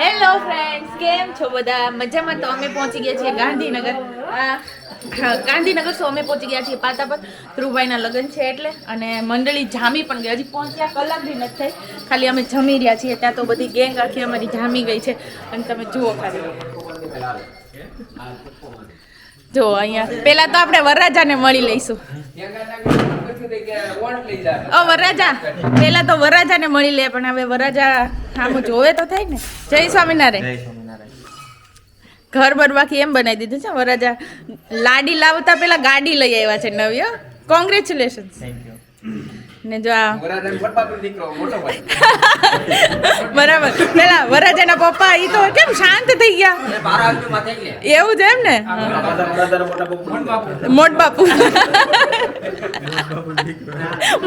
Hello friends કેમ છો બધા? મજામાં તો અમે પહોંચી ગયા છીએ ગાંધીનગર. ગાંધીનગર સો અમે પહોંચી ગયા છીએ પાતા પર. ધ્રુવભાઈના લગ્ન છે એટલે. અને મંડળી જામી પણ ગઈ. હજી પહોંચ્યા કલાક બી નથી થઈ. ખાલી અમે જમી રહ્યા છીએ. ત્યાં તો બધી ગેંગ આખી અમારી જામી ગઈ છે. અને તમે જુઓ ખાલી. જો અહીંયા. પેલા તો આપણે વરરાજાને મળી લઈશું. ઓ વરરાજા. પેલા તો વરરાજાને મળી લે પણ હવે વરરાજા આમ જોવે તો થાય ને. જય સ્વામિનારાયણ. ઘર બરબાખી એમ બનાવી દીધું છે વરાજા લાડી લાવતા પેલા ગાડી લઈ આવ્યા છે નવી કોંગ્રેચ્યુલેશન ને જો આ બરાબર. પેલા વરરાજાના પપ્પા ઈ તો કેમ શાંત થઈ ગયા? એવું છે એમ ને? મોટ બાપુ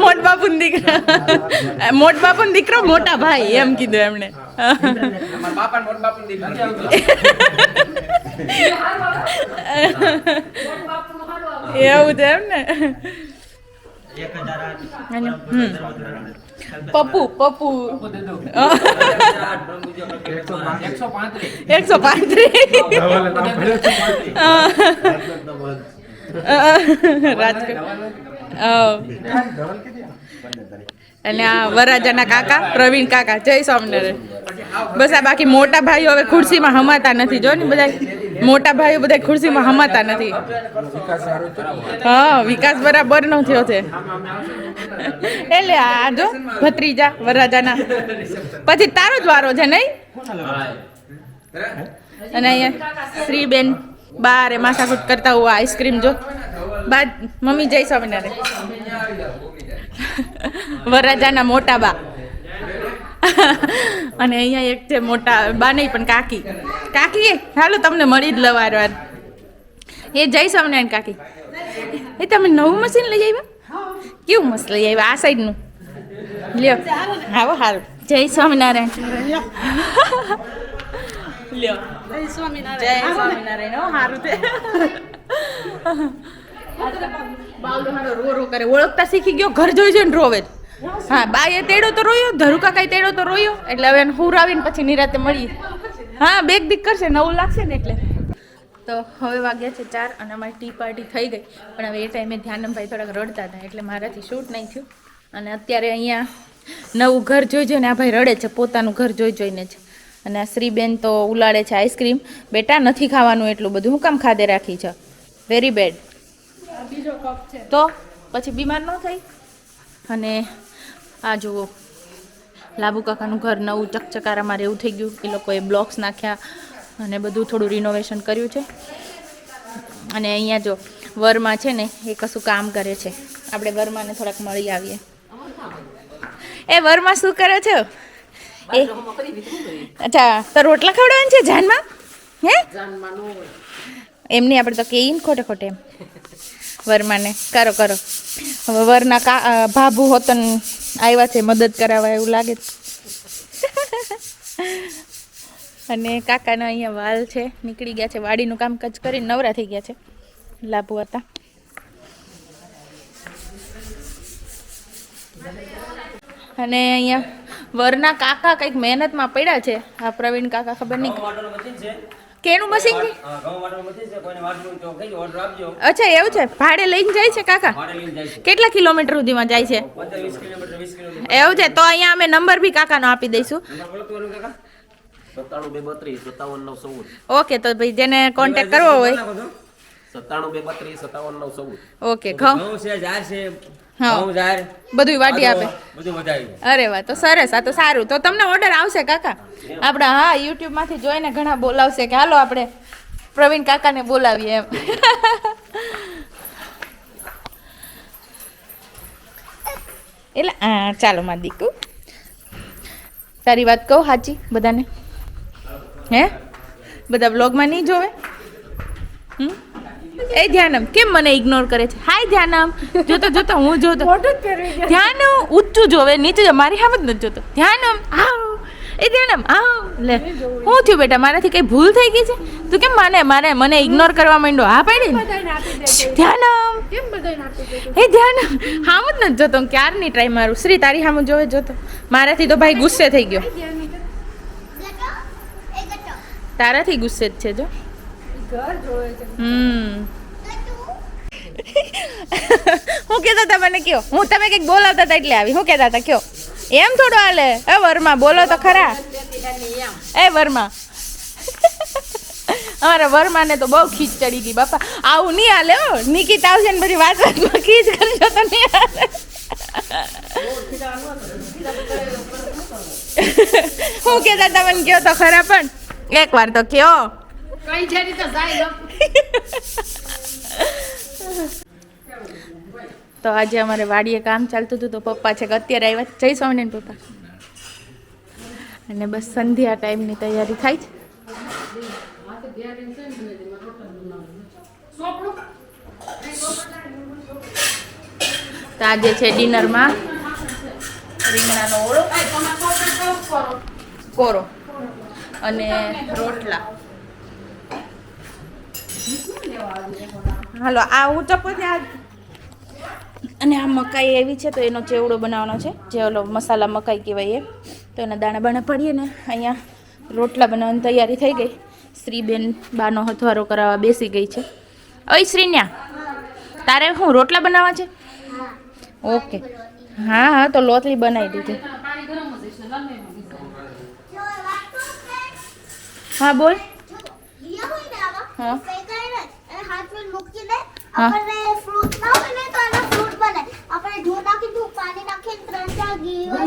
મોટ બાપુ દીકરા. મોટ બાપુ દીકરો. મોટા ભાઈ એમ કીધું એમણે. એવું છે એમ ને. પપ્પુ પપ્પુ. એકસો પાંત્રીસ. રાજકોટ. અને આ વરાજાના કાકા પ્રવીણ કાકા જય સ્વામિનારાયણ. બસ આ બાકી મોટા ભાઈઓ હવે ખુરશીમાં હમાતા નથી જો ને બધા મોટા ભાઈઓ બધા ખુરશીમાં હમાતા નથી. હા, વિકાસ બરાબર ન થયો છે. એટલે આ જો, ભત્રીજા, વરરાજાના. પછી તારો જ વારો છે, નહીં? અને અહીંયા શ્રીબેન, બારે માથાકૂટ કરતા હોવા આઈસ્ક્રીમ, જો. બાદ મમ્મી જય સ્વામિનારાયણ. વરરાજાના મોટા બા. અને અહીંયા એક છે મોટા બા નહીં પણ કાકી. કાકી હાલો તમને મળી જ લવાર વાર એ જય સ્વામિનારાયણ કાકી. એ તમે નવું મશીન લઈ આવ્યા? કેવું મસ્ત લઈ આવ્યા? આ સાઈડનું. લ્યો. આવો હારું જય સ્વામિનારાયણ. લ્યો. જય સ્વામિનારાયણ. રો કરે. ઓળખતા શીખી ગયો, ઘર જોઈ જોઈને રોવે. હા બાએ તેડો તો રોયો ધરુ કાકાએ તેડો તો રોયો. એટલે હવે એને હુરાવીને પછી નિરાતે મળી હા બેગ દીક કરશે નવું લાગશે ને એટલે. તો હવે વાગ્યા છે ચાર અને અમારી ટી પાર્ટી થઈ ગઈ. પણ હવે એ ટાઈમે ધ્યાનમભાઈ થોડાક રડતા હતા એટલે મારાથી શૂટ નહીં થયું. અને અત્યારે અહીંયા નવું ઘર જોઈ જોઈને આ ભાઈ રડે છે પોતાનું ઘર જોઈ જોઈને છે. અને આ શ્રીબેન તો ઉલાડે છે આઈસ્ક્રીમ. બેટા નથી ખાવાનું એટલું બધું. હું કામ ખાધે રાખી છે? વેરી બેડ તો પછી બીમાર ન થઈ? અને આ જુઓ. લાભુ કાકાનું ઘર નવું ચકચકારામાં રહેવું થઈ ગયું. એ લોકોએ બ્લોક્સ નાખ્યા અને બધું થોડું રિનોવેશન કર્યું છે. અને અહીંયા જો, વરમાં છે ને, એ કશું કામ કરે છે. આપણે વરમાને થોડાક મળી આવીએ. એ વરમાં શું કરે છે? એ અચ્છા તો રોટલા ખવડાવવાનું છે જાનમાં? હે? એમની આપણે તો કહીએ ને ખોટે ખોટે એમ. વરમાને. કરો કરો. વરના કા ભાભુ હોતન આવ્યા છે, મદદ કરાવવા એવું લાગે છે. અને કાકાના અહીંયા વાલ છે, નીકળી ગયા છે, વાડીનું કામકાજ કરીને નવરા થઈ ગયા છે, લાભુ હતા અને અહીંયા વરના કાકા કંઈક મહેનતમાં પડ્યા છે, આ પ્રવીણ કાકા ખબર નહીં કેનું મશીન છે અચ્છા એવું છે? ભાડે લઈને જાય છે કાકા? કેટલા કિલોમીટર સુધીમાં જાય છે? એવું છે? તો અહીંયા અમે નંબર બી કાકાનો આપી દઈશું. ઓકે તો ભાઈ જેને કોન્ટેક્ટ કરવો હોય. સત્તાણું બે બત્રીસ સત્તાવન નવ ચૌદ. ઓકે ઘઉં. છે ઝાર છે હા. બધું વાટી આપે. અરે વાહ તો સરસ આ તો સારું. તો તમને ઓર્ડર આવશે કાકા? આપણે હા યુટ્યુબમાંથી જોઈને ઘણા બોલાવશે કે હાલો આપણે પ્રવીણ કાકાને બોલાવીએ એમ. એટલે હા ચાલો માં દીકુ. તારી વાત કહું સાચી બધાને? હે? બધા બ્લોગમાં નહીં જોવે? હમ? એ ધ્યાનમ કેમ મને ઇગ્નોર કરે છે? હાય ધ્યાનમ. જોતો જોતો હું જોતો. ધ્યાનમ ઊંચું જોવે નીચે જો મારી સામે જ નથી જોતો. ધ્યાનમ આવ. એ ધ્યાનમ આવ. લે હું થયું બેટા? મારાથી કઈ ભૂલ થઈ ગઈ છે? તું કેમ માને મારે મને ઇગ્નોર કરવા માંડ્યો? હા પાડી ને ધ્યાનમ. એ ધ્યાનમ. હામ જ નથી જોતો. હું ક્યારની ટ્રાય મારું? શ્રી તારી સામે જોવે જોતો. મારાથી તો ભાઈ ગુસ્સે થઈ ગયો. તારાથી ગુસ્સે જ છે જો. હમ. હું કહેતા હતા મને કયો. હું તમે કંઈક બોલાવતા હતા એટલે આવી. હું કહેતા હતા, કયો. એમ થોડું હાલે. એ વર્મા, બોલો તો ખરા. એ વર્મા. અમારા વર્માને તો બહુ ખીચ ચડી ગઈ, બાપા. આવું નહીં હાલે હો. નિકિત આવશે ને પછી વાત વાતમાં ખીચ કરજો તો નહીં હું કહેતા હતા મને કયો તો ખરા પણ. એક વાર તો કયો. કઈ જેની તો જાય તો આજે અમારે વાડીએ કામ ચાલતું હતું તો પપ્પા છે કે અત્યારે આવ્યા જય સ્વામિનારાયણ પપ્પા. અને બસ સંધ્યા ટાઈમની તૈયારી થાય છે. તો આજે છે ડિનરમાં રીંગણાનો ઓળો કોરો અને રોટલા. હાલો આ હું ચપ્પો આ અને આ મકાઈ એવી છે તો એનો ચેવડો બનાવવાનો છે જે ઓલો મસાલા મકાઈ કહેવાય એ તો એના દાણા બાણા પડીએ ને અહીંયા રોટલા બનાવવાની તૈયારી થઈ ગઈ શ્રીબેન બાનો હથવારો કરાવવા બેસી ગઈ છે ઓય શ્રીન્યા તારે શું રોટલા બનાવવા છે ઓકે હા હા તો લોટલી બનાવી દીધી હા બોલ હા. હા. આપણે ફ્રૂટ ના હોય તો આના ફ્રૂટ બને. આપણે દૂધ નાખી દૂધ પાણી નાખીને ત્રણ ચાર ઘી તો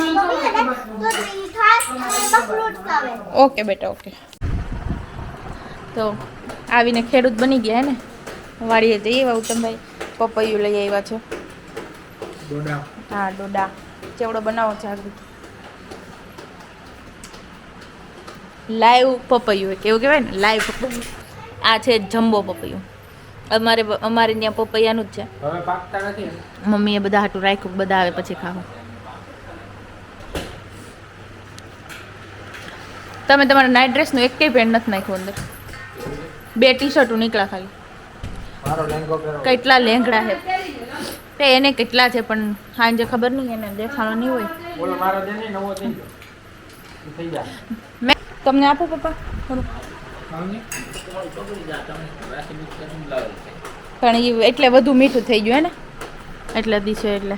ઘી થાય અને એમાં ફ્રૂટ આવે. ઓકે બેટા ઓકે. તો આવીને ખેડૂત બની ગયા હે ને? વાડીએ જઈએ એવા ઉત્તમભાઈ. પપૈયું લઈ આવ્યા છે. હા ડોડા. ચેવડો બનાવો છે લાઈવ પપૈયું કેવું કહેવાય ને? લાઈવ પપૈયું. આ છે જમ્બો પપૈયું. અમારે અમારે ત્યાં પપૈયાનું જ છે. હવે પાકતા નથી મમ્મીએ બધા હાટું રાખ્યું બધા આવે પછી ખાવું. તમે તમારા નાઇટ ડ્રેસનું એક પેન્ટ નથી નાખ્યું અંદર. બે ટી શર્ટો નીકળ્યા ખાલી. કેટલા લેંગડા છે. તે એને કેટલા છે પણ સાંજે ખબર નહીં એને દેખાણો નહીં હોય. બોલો મારો નવો થઈ ગયો. થઈ જાય મેં તમને આપો પપ્પા? થોડું પણ એ એટલે વધુ મીઠું થઈ ગયું હે ને? એટલે દીશો એટલે.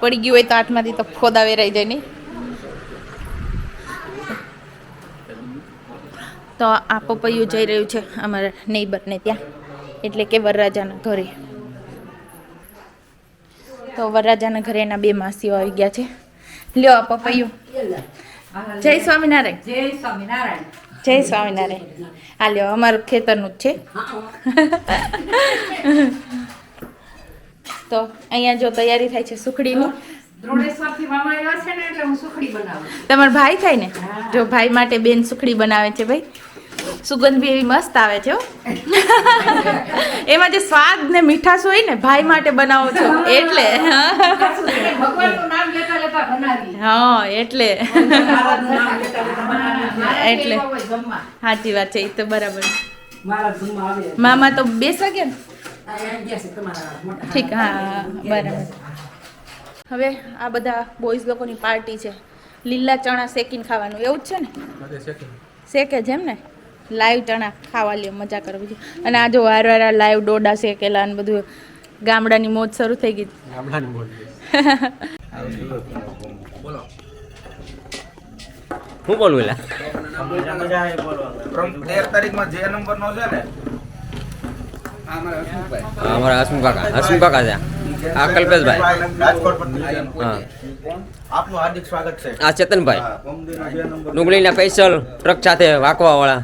પડી ગયું હોય તો આઠમાંથી તો ખોદા વેરાઈ જાય નહીં. તો આ પપૈયું જઈ રહ્યું છે અમારા નેબરને ત્યાં. એટલે કે વરરાજાના ઘરે. તો વરરાજાના ઘરે એના બે માસીઓ આવી ગયા છે. લ્યો આ પપૈયું. જય સ્વામિનારાયણ. જય સ્વામિનારાયણ. જય સ્વામિનારાયણ. હાલ્યો અમારું ખેતરનું જ છે. તો અહીંયા જો તૈયારી થાય છે સુખડીનું. તમારા ભાઈ થાય ને? જો ભાઈ માટે બેન સુખડી બનાવે છે ભાઈ. સુગંધ બી એવી મસ્ત આવે છે એમાં જે સ્વાદ ને મીઠાશ હોય ને ભાઈ માટે બનાવો છો. એટલે. ભગવાનનું નામ લેતા લેતા બનાવી હા એટલે. એટલે. સાચી વાત છે એ તો બરાબર. મારા જમવા આવે મામા તો બેસવા ગયા ને? ઠીક હા બરાબર. હવે આ બધા બોયઝ લોકોની પાર્ટી છે. લીલા ચણા શેકીને ખાવાનું એવું જ છે ને? શેકે છે એમ ને? લાઈવ ચણા ખાવા લે મજા કરવી જોઈએ અને આ જો વાર વાર લાઈવ ડોડા શેકેલા અને બધું ગામડાની મોજ શરૂ થઈ ગઈ. ગામડાની બોલ. હું બોલું એલા? તેર તારીખમાં જે નંબર નો છે ને અમારા હસમુખ કાકા હસમુખ કાકા છે. આ કલ્પેશભાઈ. હા. આપનું હાર્દિક સ્વાગત છે. આ ચેતનભાઈ. ડુંગળીના સ્પેશિયલ ટ્રક સાથે વાંકવા વાળા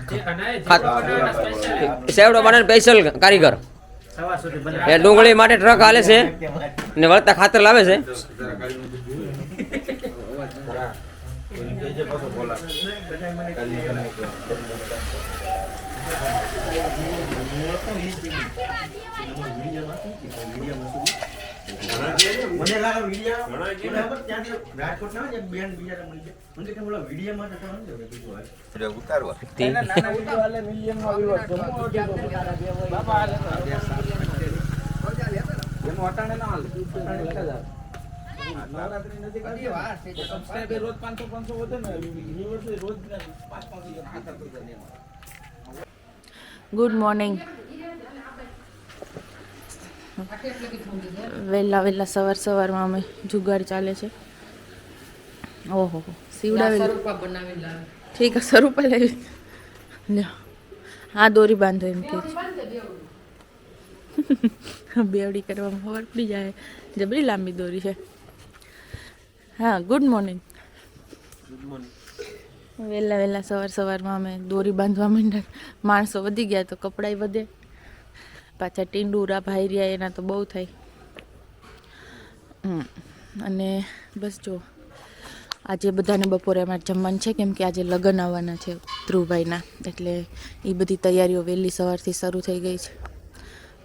સેવડો બનાવીને સ્પેશિયલ કારીગર. એ ડુંગળી માટે ટ્રક હાલે છે ને વળતા ખાતર લાવે છે. બોલા મને લાગે વિડિયો મને ખબર ત્યાંથી રાજકોટ ના બેન બીજા મળી ગયા. મને કે બોલો વિડિયો માં તો તમે કીધું હોય. ઉતારવા ગુડ મોર્નિંગ વહેલા વહેલા સવાર સવારમાં અમે જુગાર ચાલે છે. ઓહો સીવડાવેલી. ઠીક સ્વરૂપ લેવી. લ્યો હા દોરી બાંધો એમ કે બેવડી કરવામાં ખબર પડી જાય. જબરી લાંબી દોરી છે. હા ગુડ મોર્નિંગ વહેલા વહેલા સવાર સવારમાં અમે દોરી બાંધવા માંડ્યા. માણસો વધી ગયા તો કપડાય વધે. પાછા ટીંડુરા ભાઈ રહ્યા એના તો બહુ થાય. અને બસ જો, આજે બધાને બપોરે અમારે જમવાનું છે, કેમ કે આજે લગ્ન આવવાના છે ધ્રુવભાઈના. એટલે એ બધી તૈયારીઓ વહેલી સવારથી શરૂ થઈ ગઈ છે.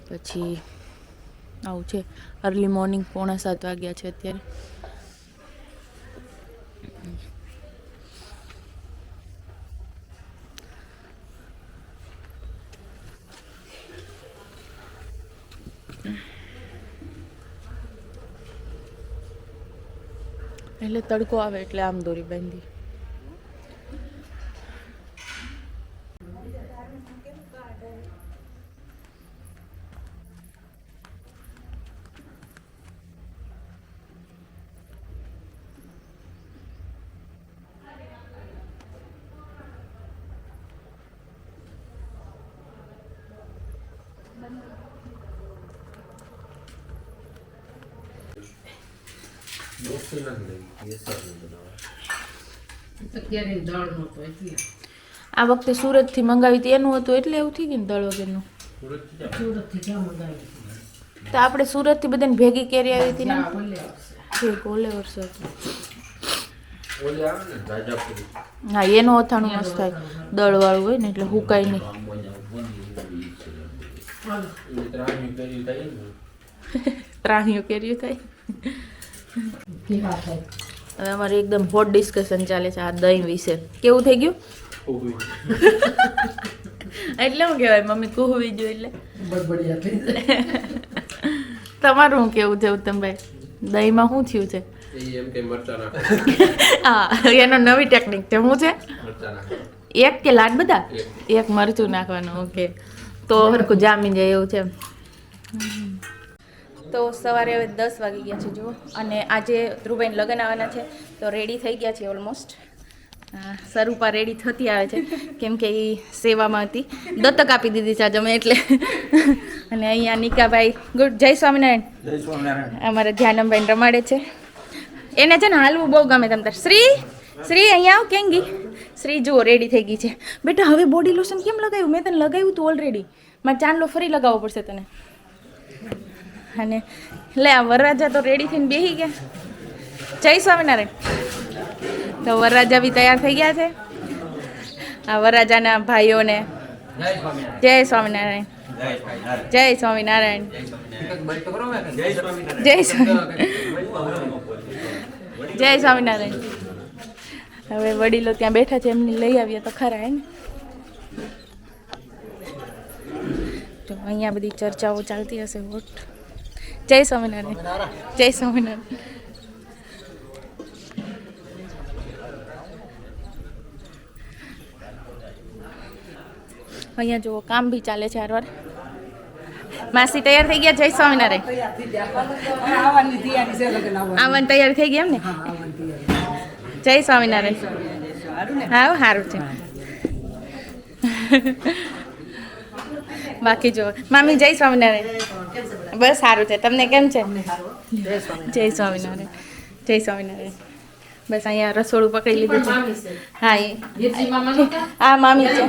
પછી આવું છે. અર્લી મોર્નિંગ પોણા સાત વાગ્યા છે અત્યારે. એટલે તડકો આવે એટલે આમ દોરી બાંધી. અત્યારે દળ નહોતો એટલે આ વખતે સુરતથી મંગાવી હતી એનું હતું એટલે એવું થઈ ગયું ને દળ વગરનું. સુરતથી ક્યાં મંગાવી તો આપણે સુરતથી બધાને ભેગી કેરી આવી હતી ને? ઠીક ઓલે વર્ષે હા એનું અથાણું મસ્ત થાય. દળવાળું હોય ને એટલે હુકાય નહીં. ત્રાણીઓ કેરી થાય. હવે અમારે એકદમ હોટ ડિસ્કશન ચાલે છે આ દહીં વિશે. કેવું થઈ ગયું? એટલે શું કહેવાય મમ્મી કુહવી જો એટલે. બડબડિયા થઈ જાય. તમારું શું કેવું છે ઉત્તમભાઈ? દહીંમાં શું થયું છે? એ એમ કે મરચા નાખો. હા એનો નવી ટેકનિક છે. શું છે? એક કે લાડ બધા? એક. મરચું નાખવાનું ઓકે તો હરખું જામી જાય એવું છે તો સવારે હવે દસ વાગી ગયા છે જુઓ. અને આજે ધ્રુવભાઈ લગ્ન આવવાના છે તો રેડી થઈ ગયા છે ઓલમોસ્ટ સરૂપા રેડી થતી આવે છે કેમ કે એ સેવામાં હતી. દત્તક આપી દીધી છે આજે અમે એટલે. અને અહીંયા નિકાભાઈ ગુડ જય સ્વામિનારાયણ. જય સ્વામિનારાયણ. અમારે ધ્યાનમભાઈ રમાડે છે. એને છે ને હાલવું બહુ ગમે તમ શ્રી શ્રી અહીંયા આવ કેમ ગી શ્રી જુઓ રેડી થઈ ગઈ છે. બેટા હવે બોડી લોશન કેમ લગાવ્યું? મેં તને લગાવ્યું તું ઓલરેડી મારે ચાંદલો ફરી લગાવવો પડશે તને. અને લે આ વરરાજા તો રેડી થઈને બેસી ગયા. જય સ્વામિનારાયણ. તો વરરાજા બી તૈયાર થઈ ગયા છે. આ વરરાજાના ભાઈઓને જય સ્વામિનારાયણ. જય સ્વામિનારાયણ. જય સ્વામિનારાયણ. જય સ્વામિનારાયણ. હવે વડીલો ત્યાં બેઠા છે એમને લઈ આવીએ તો ખરા એમ તો અહીંયા બધી ચર્ચાઓ ચાલતી હશે વોટ જય સ્વામિનારાયણ. જય સ્વામિનારાયણ. અહીંયા જુઓ કામ બી ચાલે છે હારવાર. માસી તૈયાર થઈ ગયા? જય સ્વામિનારાયણ. આવવાની તૈયારી થઈ ગયા એમ ને? જય સ્વામિનારાયણ. હા સારું છે. બાકી જો મામી જય સ્વામિનારાયણ. બસ સારું છે. તમને કેમ છે? જય સ્વામિનારાયણ. જય સ્વામિનારાયણ. બસ અહીંયા રસોડું પકડી લીધું છે. હા એ. આ મામી છે.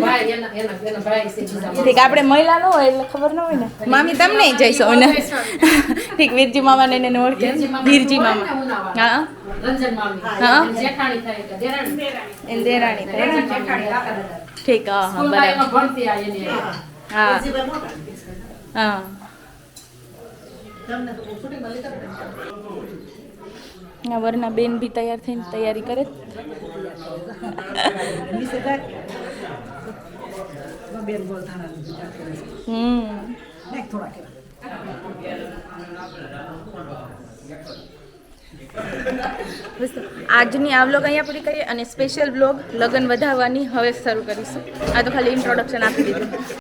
ઠીક આપણે મહિલા ન હોય એટલે ખબર ન હોય ને. મામી તમને જય સ્વામિનારાયણ ઠીક વીરજી મામાને એને ઓળખે. વીરજી મામા હા? હા. એની જેઠાણી થાય એટલે દેરાણી. ઠીક હા હા બરાબર. હા. હા. ના? વરના બેન બી તૈયાર થઈને તૈયારી કરે. આજની આ વ્લોગ અહીંયા પૂરી કરીએ અને સ્પેશિયલ બ્લોગ લગ્ન વધારવાની હવે શરૂ કરીશું. આ તો ખાલી ઇન્ટ્રોડક્શન આપી દીધું.